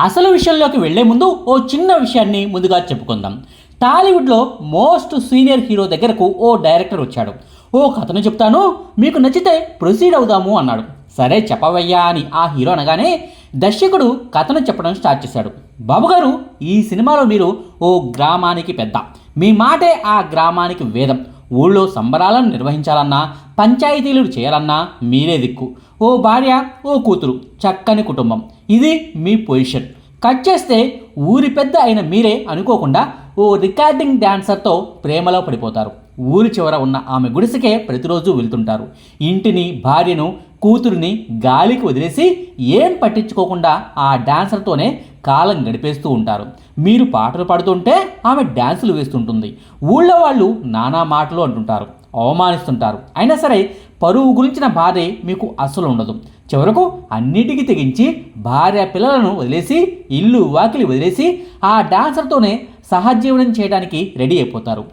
అసలు విషయంలోకి వెళ్ళే ముందు ఓ చిన్న విషయాన్ని ముందుగా చెప్పుకుందాం. టాలీవుడ్లో మోస్ట్ సీనియర్ హీరో దగ్గరకు ఓ డైరెక్టర్ వచ్చాడు. ఓ కథను చెప్తాను మీకు నచ్చితే ప్రొసీడ్ అవుదాము అన్నాడు. సరే చెప్పవయ్యా అని ఆ హీరో అనగానే దర్శకుడు కథను చెప్పడం స్టార్ట్ చేశాడు. బాబుగారు ఈ సినిమాలో మీరు ఓ గ్రామానికి పెద్ద. మీ మాటే ఆ గ్రామానికి వేదం. ఊళ్ళో సంబరాలను నిర్వహించాలన్నా పంచాయతీలు చేయాలన్నా మీరే దిక్కు. ఓ భార్య ఓ కూతురు చక్కని కుటుంబం. ఇది మీ పొజిషన్. కట్ చేస్తే ఊరి పెద్ద అయిన మీరే అనుకోకుండా ఓ రికార్డింగ్ డాన్సర్తో ప్రేమలో పడిపోతారు. ఊరి చివర ఉన్న ఆమె గుడిసెకే ప్రతిరోజు వెళ్తుంటారు. ఇంటిని భార్యను కూతురిని గాలికి వదిలేసి ఏం పట్టించుకోకుండా ఆ డాన్సర్తోనే కాలం గడిపేస్తూ ఉంటారు. మీరు పాటలు పాడుతుంటే ఆమె డ్యాన్సులు వేస్తుంటుంది. ఊళ్ళో వాళ్ళు నానా మాటలు అంటుంటారు. అవమానిస్తుంటారు. అయినా సరే పరువు గురించిన బాధే మీకు అస్సలు ఉండదు. చివరకు అన్నిటికీ తెగించి భార్య పిల్లలను వదిలేసి ఇల్లు వాకిలి వదిలేసి ఆ డాన్సర్తోనే సహజీవనం చేయడానికి రెడీ అయిపోతారు.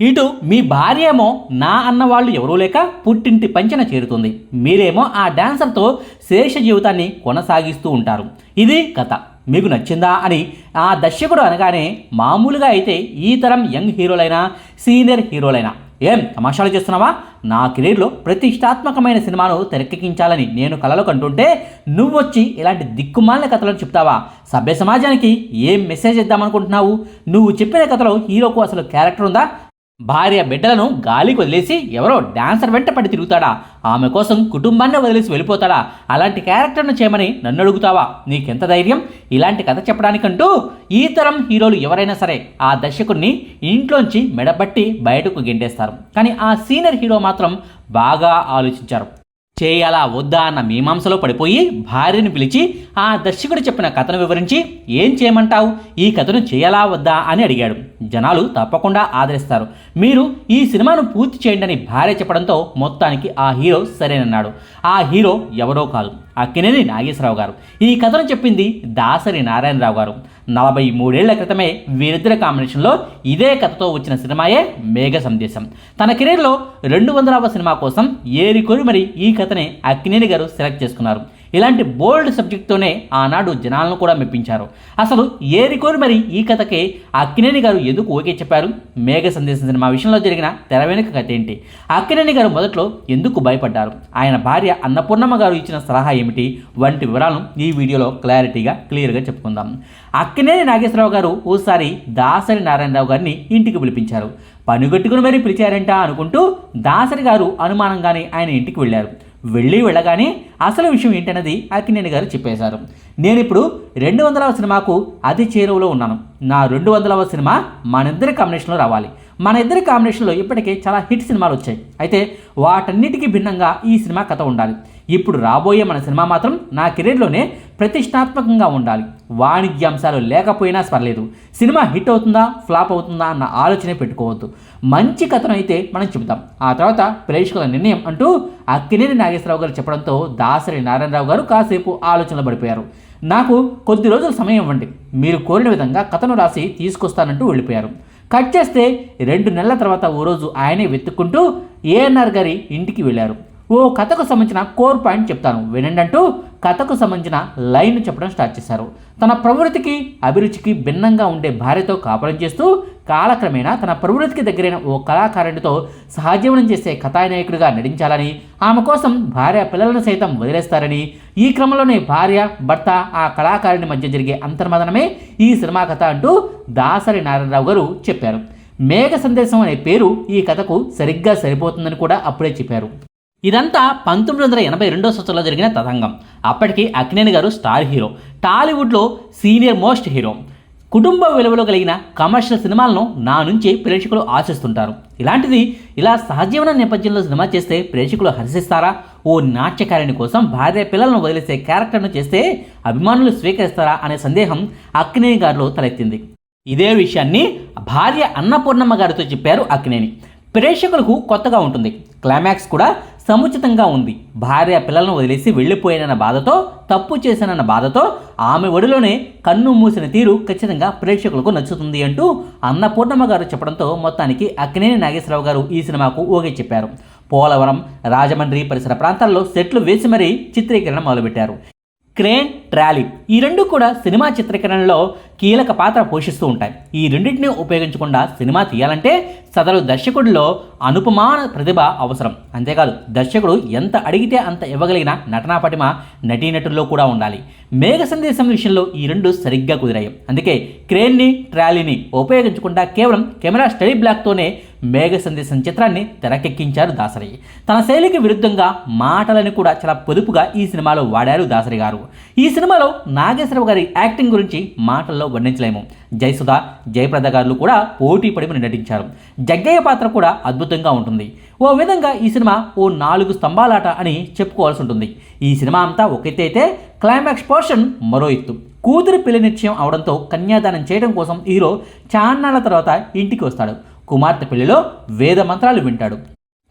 ఇటు మీ భార్య ఏమో నా అన్న వాళ్ళు ఎవరూ లేక పుట్టింటి పంచన చేరుతుంది. మీరేమో ఆ డాన్సర్తో శేష జీవితాన్ని కొనసాగిస్తూ ఉంటారు. ఇది కథ. మీకు నచ్చిందా అని ఆ దర్శకుడు అనగానే మామూలుగా అయితే ఈ తరం యంగ్ హీరోలైనా సీనియర్ హీరోలైనా ఏం తమాషాలు చేస్తున్నావా? నా కెరీర్లో ప్రతిష్టాత్మకమైన సినిమాను తెరకెక్కించాలని నేను కలలు కంటుంటే నువ్వొచ్చి ఇలాంటి దిక్కుమాలిన కథలను చెప్తావా? సభ్య సమాజానికి ఏం మెసేజ్ ఇద్దామనుకుంటున్నావు? నువ్వు చెప్పిన కథలో హీరోకు అసలు క్యారెక్టర్ ఉందా? భార్య బిడ్డలను గాలికి వదిలేసి ఎవరో డాన్సర్ వెంట పడి తిరుగుతాడా? ఆమె కోసం కుటుంబాన్ని వదిలేసి వెళ్ళిపోతాడా? అలాంటి క్యారెక్టర్ను చేయమని నన్ను అడుగుతావా? నీకెంత ధైర్యం? ఇలాంటి కథ చెప్పడానికంటూ ఈ తరం హీరోలు ఎవరైనా సరే ఆ దర్శకుడిని ఇంట్లోంచి మెడబట్టి బయటకు గెంటేస్తారు. కానీ ఆ సీనియర్ హీరో మాత్రం బాగా ఆలోచించారు. చేయాలా వద్దా అన్న మీమాంసలో పడిపోయి భార్యను పిలిచి ఆ దర్శకుడు చెప్పిన కథను వివరించి ఏం చేయమంటావు? ఈ కథను చేయాలా వద్దా అని అడిగాడు. జనాలు తప్పకుండా ఆదరిస్తారు. మీరు ఈ సినిమాను పూర్తి చేయండి అని భార్య చెప్పడంతో మొత్తానికి ఆ హీరో సరేనన్నాడు. ఆ హీరో ఎవరో కాదు అక్కినేని నాగేశ్వరరావు గారు. ఈ కథను చెప్పింది దాసరి నారాయణరావు గారు. నలభై మూడేళ్ళ క్రితమే వీరిద్దరి కాంబినేషన్లో ఇదే కథతో వచ్చిన సినిమాయే మేఘ సందేశం. తన కెరీర్లో రెండు వందలవ సినిమా కోసం ఏరికొని మరి ఈ కథనే అక్కినేని గారు సెలెక్ట్ చేసుకున్నారు. ఇలాంటి బోల్డ్ సబ్జెక్ట్తోనే ఆనాడు జనాలను కూడా మెప్పించారు. అసలు ఏరికోరి మరి ఈ కథకే అక్కినేని గారు ఎందుకు ఓకే చెప్పారు? మేఘ సందేశం సినిమా విషయంలో జరిగిన తెర వెనుక కథ ఏంటి? అక్కినేని గారు మొదట్లో ఎందుకు భయపడ్డారు? ఆయన భార్య అన్నపూర్ణమ్మ గారు ఇచ్చిన సలహా ఏమిటి? వంటి వివరాలను ఈ వీడియోలో క్లారిటీగా క్లియర్గా చెప్పుకుందాం. అక్కినేని నాగేశ్వరరావు గారు ఓసారి దాసరి నారాయణరావు గారిని ఇంటికి పిలిపించారు. పనిగట్టుకుని మరీ పిలిచారంట అనుకుంటూ దాసరి గారు అనుమానంగానే ఆయన ఇంటికి వెళ్ళారు. వెళ్ళి వెళ్ళగానే అసలు విషయం ఏంటన్నది అక్కినేని గారు చెప్పేశారు. నేను ఇప్పుడు రెండు వందలవ సినిమాకు అతి చేరువలో ఉన్నాను. నా రెండు వందలవ సినిమా మనిద్దరి కాంబినేషన్లో రావాలి. మన ఇద్దరి కాంబినేషన్లో ఇప్పటికే చాలా హిట్ సినిమాలు వచ్చాయి. అయితే వాటన్నిటికీ భిన్నంగా ఈ సినిమా కథ ఉండాలి. ఇప్పుడు రాబోయే మన సినిమా మాత్రం నా కెరీర్లోనే ప్రతిష్టాత్మకంగా ఉండాలి. వాణిజ్య అంశాలు లేకపోయినా పర్లేదు. సినిమా హిట్ అవుతుందా ఫ్లాప్ అవుతుందా అన్న ఆలోచనే పెట్టుకోవద్దు. మంచి కథను అయితే మనం చెబుతాం. ఆ తర్వాత ప్రేక్షకుల నిర్ణయం అంటూ అక్కినేని నాగేశ్వరరావు గారు చెప్పడంతో దాసరి నారాయణరావు గారు కాసేపు ఆలోచనలు పడిపోయారు. నాకు కొద్ది రోజుల సమయం ఇవ్వండి. మీరు కోరిన విధంగా కథను రాసి తీసుకొస్తానంటూ వెళ్ళిపోయారు. కట్ చేస్తే రెండు నెలల తర్వాత ఓ రోజు ఆయనే వెతుక్కుంటూ ఏఎన్ఆర్ గారి ఇంటికి వెళ్ళారు. ఓ కథకు సంబంధించిన కోర్ పాయింట్ చెప్తాను. వినండి అంటూ కథకు సంబంధించిన లైన్ చెప్పడం స్టార్ట్ చేశారు. తన ప్రవృత్తికి అభిరుచికి భిన్నంగా ఉండే భార్యతో కాపురం చేస్తూ కాలక్రమేణా తన ప్రవృత్తికి దగ్గరైన ఓ కళాకారునితో సహజీవనం చేసే కథానాయకుడిగా నటించాలని ఆమె కోసం భార్య పిల్లలను సైతం వదిలేస్తారని ఈ క్రమంలోనే భార్య భర్త ఆ కళాకారుని మధ్య జరిగే అంతర్మదనమే ఈ సినిమా కథ అంటూ దాసరి నారాయణరావు గారు చెప్పారు. మేఘ సందేశం అనే పేరు ఈ కథకు సరిగ్గా సరిపోతుందని కూడా అప్పుడే చెప్పారు. ఇదంతా పంతొమ్మిది వందల ఎనభై రెండో సంవత్సరంలో జరిగిన తతంగం. అప్పటికి అక్నేని గారు స్టార్ హీరో. టాలీవుడ్లో సీనియర్ మోస్ట్ హీరో. కుటుంబ విలువలు కలిగిన కమర్షియల్ సినిమాలను నా నుంచి ప్రేక్షకులు ఆశిస్తుంటారు. ఇలాంటిది ఇలా సహజీవన నేపథ్యంలో సినిమా చేస్తే ప్రేక్షకులు హర్షిస్తారా? ఓ నాట్యకారిణి కోసం భార్య పిల్లలను వదిలేసే క్యారెక్టర్ను చేస్తే అభిమానులు స్వీకరిస్తారా అనే సందేహం అక్కినేని గారిలో తలెత్తింది. ఇదే విషయాన్ని భార్య అన్నపూర్ణమ్మ గారితో చెప్పారు అక్కినేని. ప్రేక్షకులకు కొత్తగా ఉంటుంది. క్లైమాక్స్ కూడా సముచితంగా ఉంది. భార్య పిల్లలను వదిలేసి వెళ్ళిపోయానన్న బాధతో తప్పు చేశానన్న బాధతో ఆమె ఒడిలోనే కన్ను మూసిన తీరు ఖచ్చితంగా ప్రేక్షకులకు నచ్చుతుంది అంటూ అన్నపూర్ణమ్మ గారు చెప్పడంతో మొత్తానికి అక్కినేని నాగేశ్వరరావు గారు ఈ సినిమాకు ఓకే చెప్పారు. పోలవరం రాజమండ్రి పరిసర ప్రాంతాల్లో సెట్లు వేసి మరీ చిత్రీకరణ మొదలుపెట్టారు. క్రేన్ ట్రాలీ ఈ రెండు కూడా సినిమా చిత్రీకరణలో కీలక పాత్ర పోషిస్తూ ఉంటాయి. ఈ రెండింటిని ఉపయోగించకుండా సినిమా తీయాలంటే సదరు దర్శకుడిలో అనుపమాన ప్రతిభ అవసరం. అంతేకాదు దర్శకుడు ఎంత అడిగితే అంత ఇవ్వగలిగిన నటనా పటిమ నటీనటుల్లో కూడా ఉండాలి. మేఘ సందేశం విషయంలో ఈ రెండు సరిగ్గా కుదిరాయి. అందుకే క్రేన్ని ట్రాలీని ఉపయోగించకుండా కేవలం కెమెరా స్టడీ బ్లాక్తోనే మేఘ సందేశం చిత్రాన్ని తెరకెక్కించారు దాసరి. తన శైలికి విరుద్ధంగా మాటలను కూడా చాలా పొదుపుగా ఈ సినిమాలో వాడారు దాసరి గారు. ఈ సినిమాలో నాగేశ్వరరావు గారి యాక్టింగ్ గురించి మాటల్లో వర్ణించలేము. జయసుధ జయప్రద గారు కూడా పోటీ పడి నటించారు. జగ్గయ్య పాత్ర కూడా అద్భుతంగా ఉంటుంది. ఓ విధంగా ఈ సినిమా ఓ నాలుగు స్తంభాలాట అని చెప్పుకోవాల్సి ఉంటుంది. ఈ సినిమా అంతా ఒక అయితే క్లైమాక్స్ పోర్షన్ మరో ఎత్తు. కూతురు పెళ్ళి నిశ్చయం అవడంతో కన్యాదానం చేయడం కోసం హీరో చాన్నాళ్ళ తర్వాత ఇంటికి వస్తాడు. కుమార్తె పెళ్ళిలో వేద మంత్రాలు వింటాడు.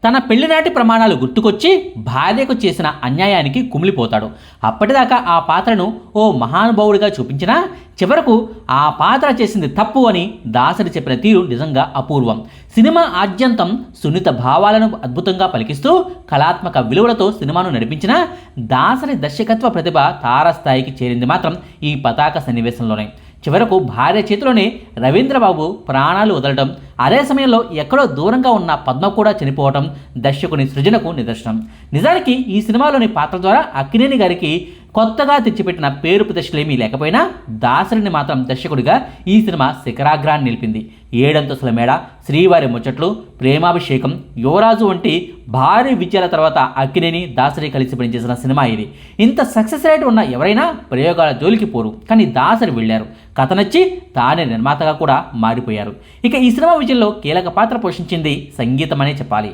తన పెళ్ళినాటి ప్రమాణాలు గుర్తుకొచ్చి భార్యకు చేసిన అన్యాయానికి కుమిలిపోతాడు. అప్పటిదాకా ఆ పాత్రను ఓ మహానుభావుడిగా చూపించినా చివరకు ఆ పాత్ర చేసింది తప్పు అని దాసరి చెప్పిన తీరు నిజంగా అపూర్వం. సినిమా ఆద్యంతం సున్నిత భావాలను అద్భుతంగా పలికిస్తూ కళాత్మక విలువలతో సినిమాను నడిపించిన దాసరి దర్శకత్వ ప్రతిభ తారస్థాయికి చేరింది మాత్రం ఈ పతాక సన్నివేశంలోనే. చివరకు భార్య చేతిలోనే రవీంద్రబాబు ప్రాణాలు వదలడం అదే సమయంలో ఎక్కడో దూరంగా ఉన్న పద్మ కూడా చనిపోవటం దర్శకుని సృజనకు నిదర్శనం. నిజానికి ఈ సినిమాలోని పాత్ర ద్వారా అక్కినేని గారికి కొత్తగా తెచ్చిపెట్టిన పేరు ప్రతిష్టలేమీ లేకపోయినా దాసరిని మాత్రం దర్శకుడిగా ఈ సినిమా శిఖరాగ్రాన్ని నిలిపింది. ఏడంతస్తుల మేడ శ్రీవారి ముచ్చట్లు ప్రేమాభిషేకం యువరాజు వంటి భారీ విజయాల తర్వాత అక్కినేని దాసరి కలిసి పనిచేసిన సినిమా ఇది. ఇంత సక్సెస్ రేట్ ఉన్న ఎవరైనా ప్రయోగాల జోలికి పోరు. కానీ దాసరి వెళ్ళారు. కథ నచ్చి తానే నిర్మాతగా కూడా మారిపోయారు. ఇక ఈ సినిమా విజయంలో కీలక పాత్ర పోషించింది సంగీతమనే చెప్పాలి.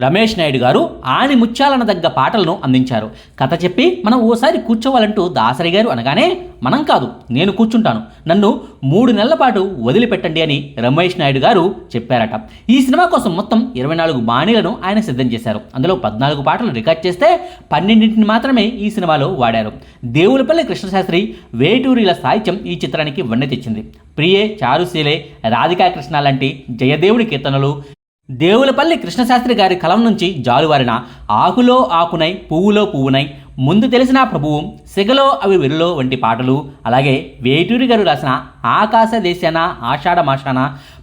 రమేష్ నాయుడు గారు ఆని ముత్యాలన దగ్గ పాటలను అందించారు. కథ చెప్పి మనం ఓసారి కూర్చోవాలంటూ దాసరి గారు అనగానే మనం కాదు నేను కూర్చుంటాను. నన్ను మూడు నెలల పాటు వదిలిపెట్టండి అని రమేష్ నాయుడు గారు చెప్పారట. ఈ సినిమా కోసం మొత్తం ఇరవై నాలుగు బాణీలను ఆయన సిద్ధం చేశారు. అందులో పద్నాలుగు పాటలు రికార్డ్ చేస్తే పన్నెండింటిని మాత్రమే ఈ సినిమాలో వాడారు. దేవులపల్లి కృష్ణశాస్త్రి వేటూరిల సాహిత్యం ఈ చిత్రానికి వన్నె తెచ్చింది. ప్రియే చారుశీలే రాధికా కృష్ణ లాంటి జయదేవుడి కీర్తనలు దేవులపల్లి కృష్ణశాస్త్రి గారి కలం నుంచి జాలువారిన ఆకులో ఆకునై పువ్వులో పువ్వునై ముందు తెలిసిన ప్రభువు సెగలో అవి వెరులో వంటి పాటలు అలాగే వేటూరి గారు రాసిన ఆకాశ దేశాన ఆషాఢ మాషాన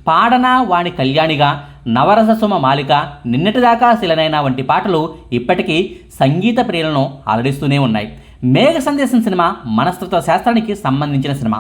పాడన వాణి కళ్యాణిగా నవరస సుమ మాలిక నిన్నటిదాకా శిలనైన వంటి పాటలు ఇప్పటికీ సంగీత ప్రియులను అలరిస్తూనే ఉన్నాయి. మేఘ సందేశం సినిమా మనస్తత్వ శాస్త్రానికి సంబంధించిన సినిమా.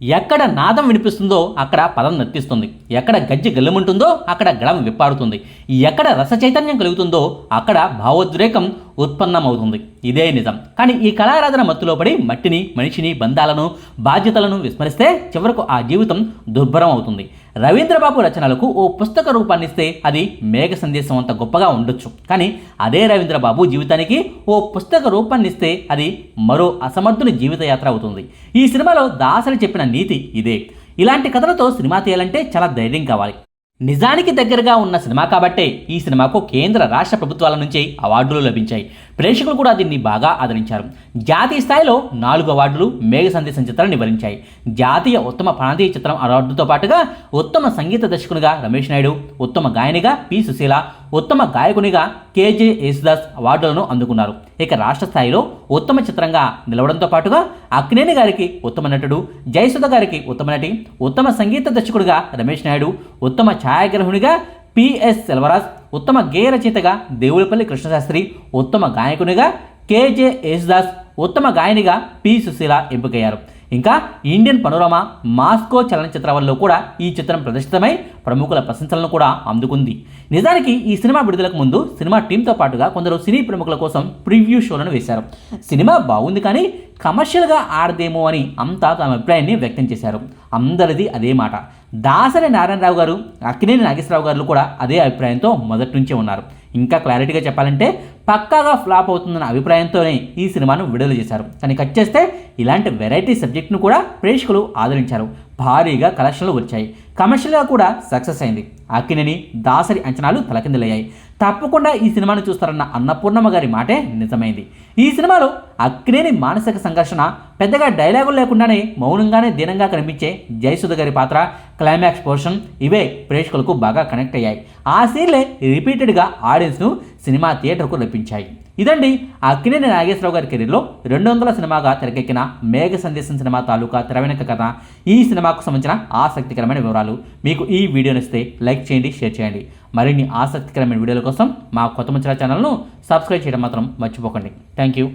ఎక్కడ నాదం వినిపిస్తుందో అక్కడ పదం నర్తిస్తుంది ఎక్కడ గజ్జి గల్లుమంటుందో అక్కడ గళం విప్పారుతుంది ఎక్కడ రస చైతన్యం కలుగుతుందో అక్కడ భావోద్రేకం ఉత్పన్నమవుతుంది. ఇదే నిజం. కానీ ఈ కళారాధన మత్తులో పడి మట్టిని మనిషిని బంధాలను బాధ్యతలను విస్మరిస్తే చివరకు ఆ జీవితం దుర్భరం అవుతుంది రవీంద్రబాబు రచనలకు ఓ పుస్తక రూపాన్నిస్తే అది మేఘ సందేశం అంత గొప్పగా ఉండొచ్చు. కానీ అదే రవీంద్రబాబు జీవితానికి ఓ పుస్తక రూపాన్నిస్తే అది మరో అసమర్థుని జీవితయాత్ర అవుతుంది. ఈ సినిమాలో దాసరి చెప్పిన నీతి ఇదే. ఇలాంటి కథలతో సినిమా తీయాలంటే చాలా ధైర్యం కావాలి. నిజానికి దగ్గరగా ఉన్న సినిమా కాబట్టే ఈ సినిమాకు కేంద్ర రాష్ట్ర ప్రభుత్వాల నుంచి అవార్డులు లభించాయి. ప్రేక్షకులు కూడా దీన్ని బాగా ఆదరించారు. జాతీయ స్థాయిలో నాలుగు అవార్డులు మేఘ సందేశం చిత్రాన్ని వరించాయి జాతీయ ఉత్తమ ప్రాంతీయ చిత్రం అవార్డుతో పాటుగా ఉత్తమ సంగీత దర్శకునిగా రమేష్ నాయుడు ఉత్తమ గాయనిగా పి సుశీల ఉత్తమ గాయకునిగా కేజే యేసుదాస్ అవార్డులను అందుకున్నారు. ఇక రాష్ట్ర స్థాయిలో ఉత్తమ చిత్రంగా నిలవడంతో పాటుగా అక్నేని గారికి ఉత్తమ నటుడు జయసుధ గారికి ఉత్తమ నటి ఉత్తమ సంగీత దర్శకుడిగా రమేష్ నాయుడు ఉత్తమ ఛాయాగ్రహునిగా పిఎస్ సెల్వరాజ్ ఉత్తమ గేయ రచయితగా దేవులపల్లి కృష్ణశాస్త్రి ఉత్తమ గాయకునిగా కేజే యేసుదాస్ ఉత్తమ గాయనిగా పి. సుశీల ఎంపికయ్యారు. ఇంకా ఇండియన్ పనోరమా మాస్కో చలనచిత్రాలలో కూడా ఈ చిత్రం ప్రదర్శితమై ప్రముఖుల ప్రశంసలను కూడా అందుకుంది. నిజానికి ఈ సినిమా విడుదలకు ముందు సినిమా టీంతో పాటుగా కొందరు సినీ ప్రముఖుల కోసం ప్రివ్యూ షోలను వేశారు. సినిమా బాగుంది కానీ కమర్షియల్గా ఆడదేమో అని అంతా తమ అభిప్రాయాన్ని వ్యక్తం చేశారు. అందరిది అదే మాట. దాసరి నారాయణరావు గారు అక్కినేని నాగేశ్వరరావు గారు కూడా అదే అభిప్రాయంతో మొదటి నుంచే ఉన్నారు. ఇంకా క్లారిటీగా చెప్పాలంటే పక్కాగా ఫ్లాప్ అవుతుందన్న అభిప్రాయంతోనే ఈ సినిమాను విడుదల చేశారు. కానీ కట్ చేస్తే ఇలాంటి వెరైటీ సబ్జెక్ట్ను కూడా ప్రేక్షకులు ఆదరించారు. భారీగా కలెక్షన్లు వచ్చాయి. కమర్షియల్గా కూడా సక్సెస్ అయింది. అక్కినేని దాసరి అంచనాలు తలకిందులయ్యాయి. తప్పకుండా ఈ సినిమాను చూస్తారన్న అన్నపూర్ణమ్మ గారి మాటే నిజమైంది. ఈ సినిమాలో అక్కినేని మానసిక సంఘర్షణ పెద్దగా డైలాగులు లేకుండానే మౌనంగానే దీనంగా కనిపించే జయసుధ గారి పాత్ర క్లైమాక్స్ పోర్షన్ ఇవే ప్రేక్షకులకు బాగా కనెక్ట్ అయ్యాయి. ఆ సీన్లే రిపీటెడ్గా ఆడియన్స్ను సినిమా థియేటర్కు రప్పించాయి ఇదండి అక్కినేని నాగేశ్వరరావు గారి కెరీర్లో రెండు వందల సినిమాగా తెరకెక్కిన మేఘ సందేశం సినిమా తాలూకా తెరవెనక కథ. ఈ సినిమాకు సంబంధించిన ఆసక్తికరమైన వివరాలు మీకు ఈ వీడియో నచ్చితే లైక్ చేయండి షేర్ చేయండి. మరిన్ని ఆసక్తికరమైన వీడియోల కోసం మా కొత్త ముచ్చల ఛానల్ను సబ్స్క్రైబ్ చేయడం మాత్రం మర్చిపోకండి. Thank you.